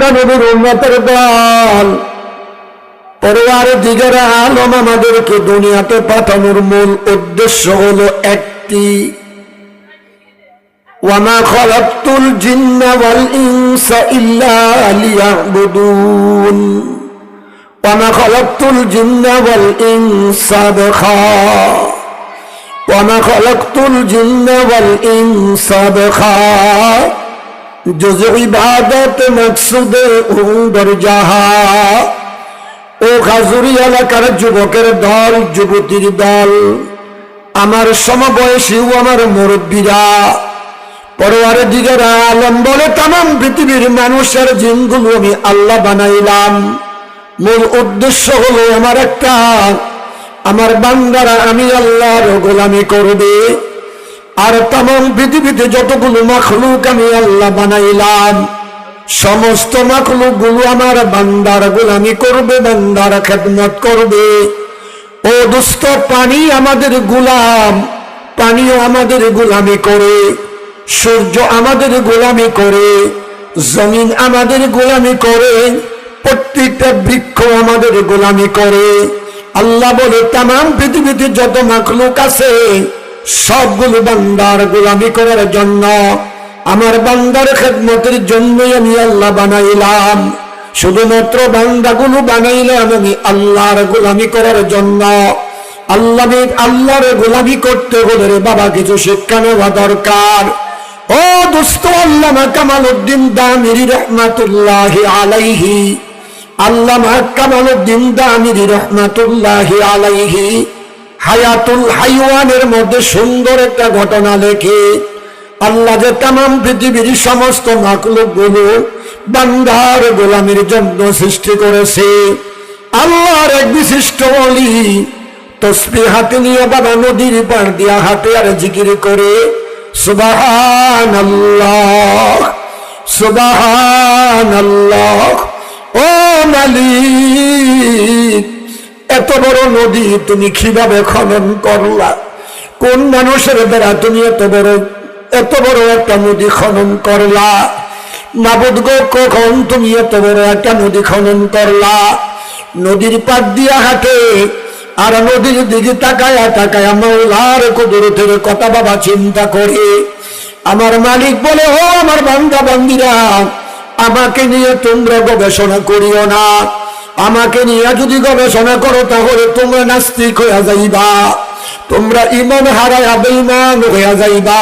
নবীর উন্নতের আলম আমাদেরকে দুনিয়াতে পাঠানোর মূল উদ্দেশ্য হলো একটি। ওয়ামা খলাক্তুল জিন্না ওয়াল ইল্লা লিয়াবুদুন। ওয়ামা খলাক্তুল জিন্না ওয়াল ইনসা বিখা। ওয়ামা খলাক্তুল জিন্না ওয়াল জুজ ইবাদত মকসুদ উন্দর জাহা। ও খাজুরি এলাকার যুবকের দল, যুবতীর দল, আমার সমবয়সী ও আমার মুরব্বীরা পরোয়ারের দিকে আলম বলে তাম পৃথিবীর মানুষের জিনগুলো আমি আল্লাহ বানাইলাম। মূল উদ্দেশ্য হলো আমার একটা, আমার বান্দারা আমি আল্লাহর গোলামি করবে। আর তাম পৃথিবীতে যতগুলো মাখলুক আমি আল্লাহ বানাইলাম, সমস্ত মাখলুকগুলো আমার বান্দার গোলামি করবে, বান্দার খেদমত করবে। ও দুস্থ পানি আমাদের গুলাম, পানিও আমাদের গোলামি করে, সূর্য আমাদের গোলামি করে, জমিন আমাদের গোলামি করে, প্রত্যেকটা বৃক্ষ আমাদের গোলামি করে। আল্লাহ বলে তাম পৃথিবীতে যত মাখলুক আছে সবগুলো বান্দার গোলামি করার জন্য আমার বান্দার খেদমতের জন্যই আমি আল্লাহ বানাইলাম। শুধুমাত্র বান্দাগুলো বানাইলাম আমি আল্লাহর গোলামি করার জন্য। আল্লাহ আল্লাহর গোলামি করতে হলে রে বাবা, কিছু শিক্ষা নেওয়া দরকার। ও দুস্থ আল্লামা কামাল উদ্দিন দামিরি রহমাতুল্লাহ আলাইহি। আল্লামা কামাল উদ্দিন দামিরি রহমাতুল্লাহ আলাইহি। হায়াতুল হাইওয়ানের মধ্যে সুন্দর একটা ঘটনা লেখে আল্লাহ যে তাম পৃথিবীর সমস্ত মাকলুকগুলো বান্দার গোলামের জন্য সৃষ্টি করেছে। আল্লাহর এক বিশিষ্ট অলি তসবি হাতে নিয়ে বাবা নদীর পার দিয়া হাতে আর জিকির করে সুবাহান আল্লাহ সুবাহান আল্লাহ ও মালিক। এত বড় নদী তুমি কীভাবে খনন করলা? কোন মানুষের দ্বারা তুমি এত বড় এত বড় একটা নদী খনন করলা? নাবদ গো, কখন তুমি এত বড় একটা নদী খনন করলা? নদীর পাট দিয়া হাঁটে, আর নদীর দিকে তাকায়া তাকায়া মৌলার কুদরতের কথা বাবা চিন্তা করে। আমার মালিক বলে, ও আমার বান্দা, বান্দিরা, আমাকে নিয়ে তোমরা গবেষণা করিও না। আমাকে নিয়ে যদি গবেষণা করো, তাহলে তোমরা নাস্তিক হইয়া যাইবা। তোমরা ইমান হারায়া বেইমান হইয়া যাইবা।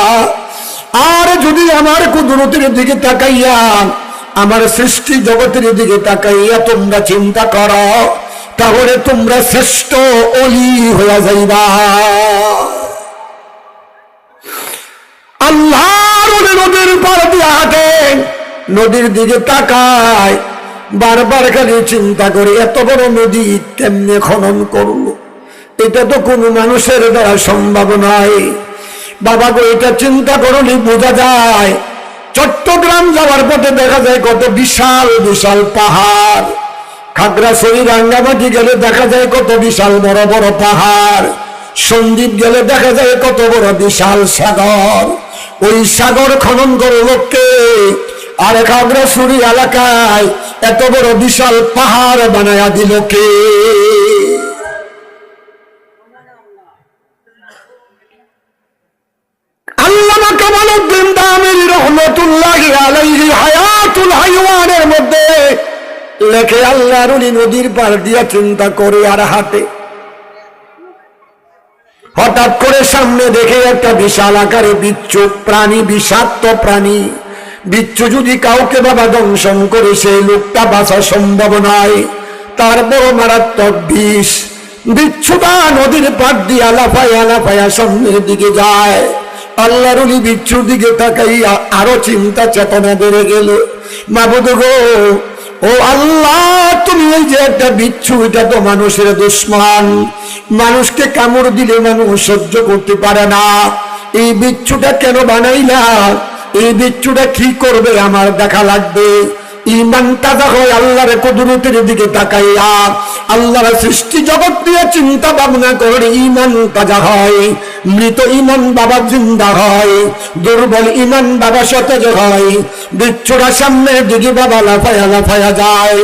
আর যদি আমার কুদরতের দিকে তাকাইয়া, আমার সৃষ্টি জগতের দিকে তাকাইয়া তোমরা চিন্তা করো, তাহলে তোমরা শ্রেষ্ঠ অলি হইয়া যাইবা। আল্লাহ নদীর পার দিয়া নদীর দিকে তাকায় বারবার খালি চিন্তা করে এত বড় নদী তেমনি খনন করল। এটা তো কোনো মানুষের দ্বারা সম্ভব নয়। বাবা গো, এটা চিন্তা করলে বোঝা যায়, চট্টগ্রাম যাওয়ার পথে দেখা যায় কত বিশাল বিশাল পাহাড়। খাগড়াছড়ি, রাঙ্গামাটি গেলে দেখা যায় কত বিশাল বড় বড় পাহাড়। সন্দীপ গেলে দেখা যায় কত বড় বিশাল সাগর। ওই সাগর খনন করে লোককে আর খাগড়াছড়ি এলাকায় এত বড় বিশাল পাহাড় বানায়া দিল কে? আল্লামা কামালউদ্দিন দামির লেখে আল্লাহর উনি নদীর পার দিয়া চিন্তা করে আর হাঁটে। হঠাৎ করে সামনে দেখে একটা বিশাল আকারে বিচ্ছু প্রাণী, বিষাক্ত প্রাণী। বিচ্ছু যদি কাউকে বাবা দংশন করে, সেই লোকটা বাঁচা সম্ভব নয়। তার বড় মারাত্মক বিষ। বিচ্ছুটা নদীর পাট দিয়ে আলাফায় আলাফায়া সামনের দিকে যায়। আল্লাহর বিচ্ছুর দিকে তাকাইয়া আরও চিন্তা চেতনা বেড়ে গেল। মাবুদ গো, ও আল্লাহ, তুমি এই যে একটা বিচ্ছু, এটা তো মানুষের দুশ্মন। মানুষকে কামড় দিলে মানুষ সহ্য করতে পারে না। এই বিচ্ছুটা কেন বানাইলা? এই বিচ্ছুটা কি করবে? আমার দেখা লাগবে। ইমান হয় দিকে সৃষ্টি চিন্তা ভাবনা করে ইমান হয়। মৃত ইমান হয়। দুর্বল ইমান সতেজ হয়। বিচ্ছুরা সামনে দিকে বাবা লাফায়া লাফায়া যায়।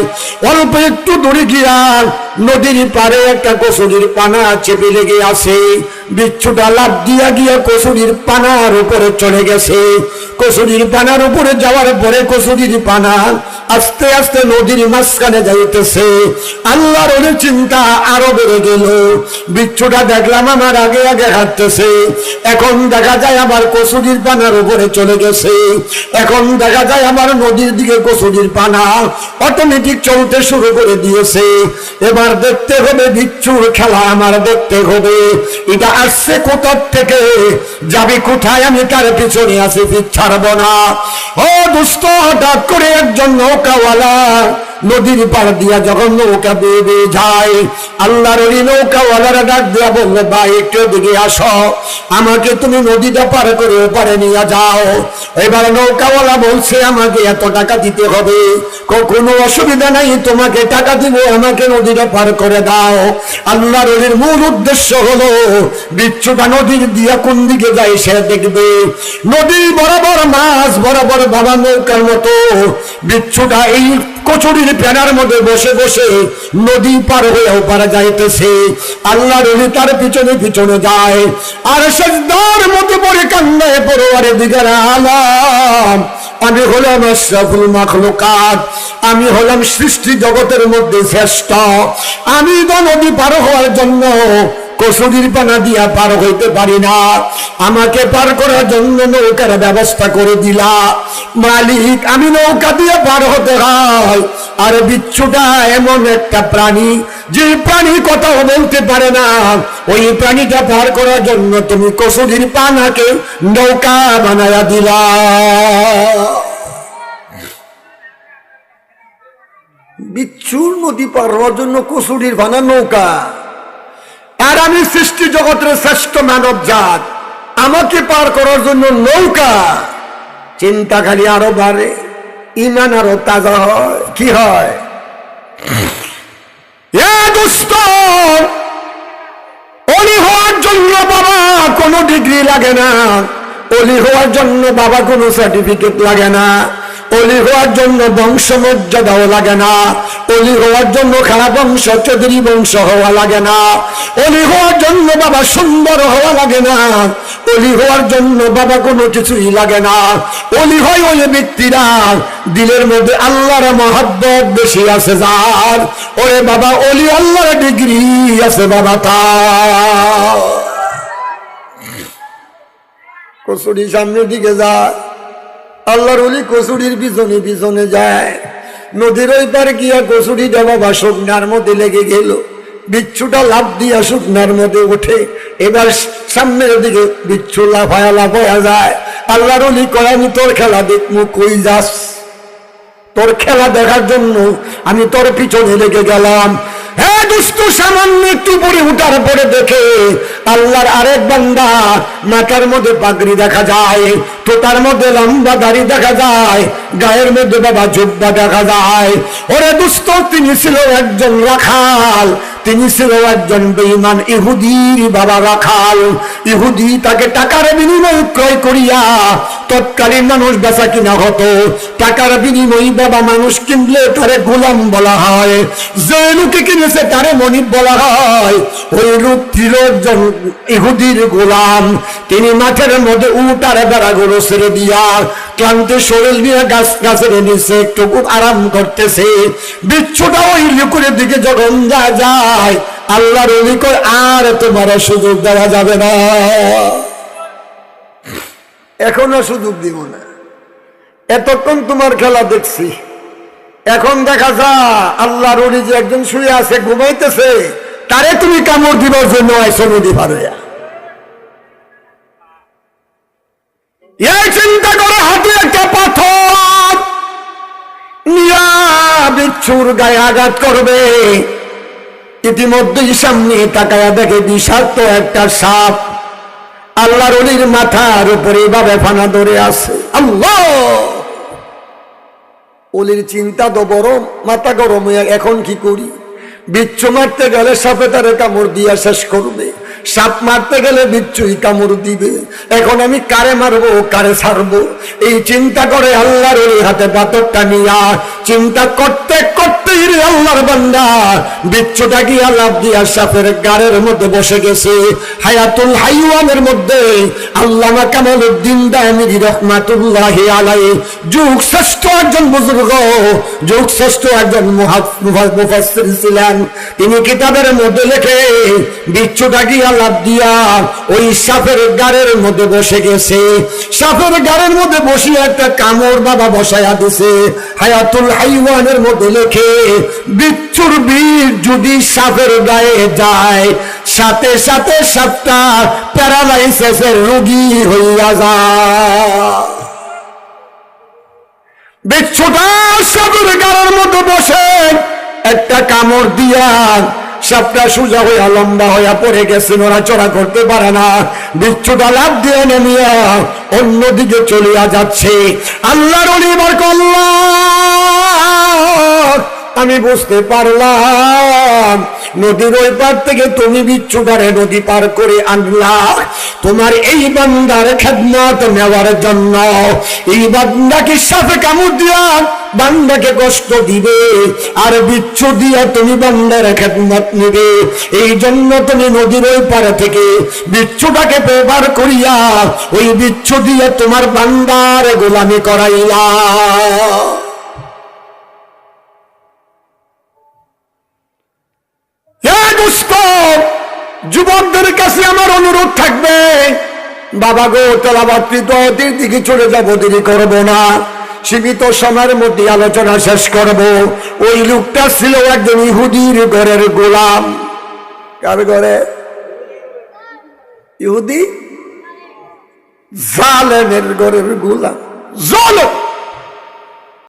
অল্প একটু দূরে গিয়া নদীর পারে একটা কসুরির পানা চেপে লেগে আসে বিচ্ছুটা লাভ দিয়া গিয়া কসুরির পানার উপরে চলে গেছে। কসুরির পানার উপরে যাওয়ার পরে কসুরির পানা আস্তে আস্তে নদীর মাঝখানে যাইতেছে। আল্লাহর ওর চিন্তা আরও বেড়ে গেল। বিচ্ছুটা দেখলাম আমার আগে আগে হাঁটতেছে। এখন দেখা যায় আমার কসুরির পানার উপরে চলে গেছে। এখন দেখা যায় আমার নদীর দিকে কসুরির পানা অটোমেটিক চলতে শুরু করে দিয়েছে। এবার দেখতে হবে বিচ্ছুর খেলা আমার দেখতে হবে। এটা আসছে কোথার থেকে? যাবে কোথায়? আমি তার পিছনে আছি ছাড়ব না। ও দুস্থ হঠাৎ করে একজন নৌকাওয়ালা নদীর পাড় দিয়া যখন নৌকা বেয়ে বেয়ে যায়, আল্লাহর ওই নৌকাওয়ালারা ডাক দিয়া বলল, ভাই, একটু দিকে আসো। আমাকে তুমি নদীটা পার করে পারে নিয়ে যাও। এবার নৌকাওয়ালা বলছে, আমাকে এত টাকা দিতে হবে। কোনো অসুবিধা নাই, তোমাকে টাকা দিব, আমাকে নদীটা পার করে দাও। আল্লাহর ওলির মূল উদ্দেশ্য হলো, বিচ্ছুটা নদীর দিয়া কোন দিকে যায় সে দেখবে। নদী বরাবর মাছ বরাবর বাবা নৌকার মতো। বিচ্ছুটা এই কচুরির প্যানার মধ্যে বসে বসে নদী পার হয়েও পারা যাইতেছে। আল্লাহ রবি তার পিছনে পিছনে যায়। আর সেজদার মধ্যে পরে কান্নায় পড়োয়ারে দিগার আলাম। আমি হলাম আশরাফুল মাখলুকাত। আমি হলাম সৃষ্টি জগতের মধ্যে শ্রেষ্ঠ। আমি নদী পার হওয়ার জন্য কসুরির পানা দিয়া পার হইতে পারি না। আমাকে পার করার জন্য নৌকার ব্যবস্থা করে দিলা। মালিক, আমি নৌকা দিয়ে পার হতে হয়। আর বিচ্ছুটা এমন একটা প্রাণী, যে প্রাণী কথাও বলতে পারে না। ওই প্রাণীটা পার করার জন্য তুমি কসুরির পানাকে নৌকা বানায়া দিলা। বিচ্ছুর নদী পার হওয়ার জন্য কসুরির বানা নৌকা। আর আমি সৃষ্টি জগতের শ্রেষ্ঠ মানব জাত। আমাকে পার করার জন্য নৌকা। চিন্তা খালি আরও বাড়ে ইমান আরও তাজা হয়। কি হয়? অলি হওয়ার জন্য বাবা কোনো ডিগ্রি লাগে না। অলি হওয়ার জন্য বাবা কোনো সার্টিফিকেট লাগে না। অলি হওয়ার জন্য বংশ মর্যাদাও লাগে না। অলি হওয়ার জন্য খারাপ বংশ, চৌধুরী বংশ হওয়া লাগে না। অলি হওয়ার জন্য বাবা সুন্দর হওয়া লাগে না। অলি হওয়ার জন্য বাবা কোনো কিছুই লাগে না। অলি হয় ওই ব্যক্তিরা। দিলের মধ্যে আল্লাহর মহাব্বত বেশি আছে যার। ওরে বাবা, অলি আল্লাহর ডিগ্রি আছে বাবা তার। কসুরি সামনের দিকে যায় আল্লাহর অলি কসুরির পিছনে পিছনে যায়। নদীর ওই পারে গিয়া কসুরিটা বাবা শুকনার মধ্যে লেগে গেল। বিচ্ছুটা লাভ দিয়া শুকনার মধ্যে ওঠে। এবার সামনের দিকে বিচ্ছু লাফায়া লাফায়া যায়। আল্লাহর অলি কয়, আমি তোর খেলা দেখমু, কই যাস? তোর খেলা দেখার জন্য আমি তোর পিছনে লেগে গেলাম। হ্যাঁ দুষ্ট সামান্য একটু পরে উঠার পরে দেখে আল্লাহর আরেক বান্দা মধ্যে পাগড়ি দেখা যায় মধ্যে লম্বা দাড়ি দেখা যায়, গায়ের মধ্যে বাবা দেখা যায়। তিনি ছিল একজন রাখাল, তিনি ছিল একজন বেঈমান ইহুদির বাবা রাখাল। ইহুদি তাকে টাকার বিনিময় ক্রয় করিয়া তৎকালীন মানুষ বেচা কিনা হতো। টাকার বিনিময় বাবা মানুষ কিনলে তারে গোলাম বলা হয়। যে লোকে কিনেছে তারে মনিব বলা হয়। ওই লোক ছিল ইহুদির গোলাম। তিনি মাঠের মধ্যে উটার বেড়াগুলো ছেড়ে দিয়া ক্লান্ত শরীর নিয়ে গাছ গাছের নিচে একটু আরাম করতেছে। বিচ্ছুটা ওই লিকুরের দিকে যখন যা যায়, আল্লাহর লিকর আর তোমার সুযোগ দেওয়া যাবে না। এখন সুযোগ দিব না। এতক্ষণ তোমার খেলা দেখছি। এখন দেখা যা আল্লাহর ওলি যে একজন শুয়ে আছে, ঘুমাইতেছে, তারে তুমি কামড় দিবার জন্য আইসো নদী চিন্তা করে, হাতে একটা পাথর। বিচ্ছুর গায়ে আঘাত করবে। ইতিমধ্যেই সামনে তাকায়া দেখে বিষাক্ত একটা সাপ। আল্লাহর অলির মাথার উপরে এভাবে ফানা ধরে আছে। আল্লাহ! অলির চিন্তা তো বড়, মাথা গরম এখন কি করি? বিচ্ছু মারতে গেলে সাপে তারে কামড় দিয়া শেষ করবে। সাপ মারতে গেলে বিচ্ছুই কামড় দিবে। এখন আমি কারে মারবো, কারে ছাড়বো? এই চিন্তা করে আল্লাহর হাতে পাথরটা নিয়া চিন্তা করতে করতে ছিলেন। তিনি কিতাবের মধ্যে লেখে, বিচ্ছুটা গিয়া লাভ দিয়া ওই সাপের গাড়ের মধ্যে বসে গেছে। সাপের গাড়ের মধ্যে বসিয়ে একটা কামড় বাবা বসায়া দিছে। হায়াতুল হাইওয়ানের মধ্যে লেখে বিচ্ছুর বীর যদি সাপের গায়ে যায়, সাথে সাথে সাপটা প্যারালাইসিসের রোগী হইয়া যায়। বিচ্ছুটা সাপের গাড়ের মধ্যে বসে, একটা কামড় দিয়া সাপটা সোজা হইয়া, লম্বা হইয়া পড়ে গেছে, নড়াচড়া করতে পারে না। বিচ্ছুটা লাভ দিয়ে নেমিয়া অন্যদিকে চলিয়া যাচ্ছে। আল্লাহর অলিবার কল্যাণ আমি বুঝতে পারলাম। নদীর ওই পার থেকে তুমি বিচ্ছুটারে নদী পার করে আনলা। তোমার এই বান্দার খেদমত নেওয়ার জন্য এই বান্দাকে সাথে কামড় দিয়া বান্দাকে কষ্ট দিবে। আর বিচ্ছু দিয়া তুমি বান্দার খেদমত নেবে। এই জন্য তুমি নদীর ওই পারে থেকে বিচ্ছুটাকে ব্যবহার করিয়া ওই বিচ্ছু দিয়ে তোমার বান্দার গোলামি করাইলা। কাছে আমার অনুরোধ থাকবে। বাবা গো তেলাবাত্রিত অতির দিকে চলে যাব, দেরি করব না। সীমিত সময়ের মধ্যে আলোচনা শেষ করব। ওই লোকটা ছিল একজন ইহুদির ঘরের গোলাম। কার ঘরে? ইহুদি? জালেমের ঘরের গোলাম। জলম!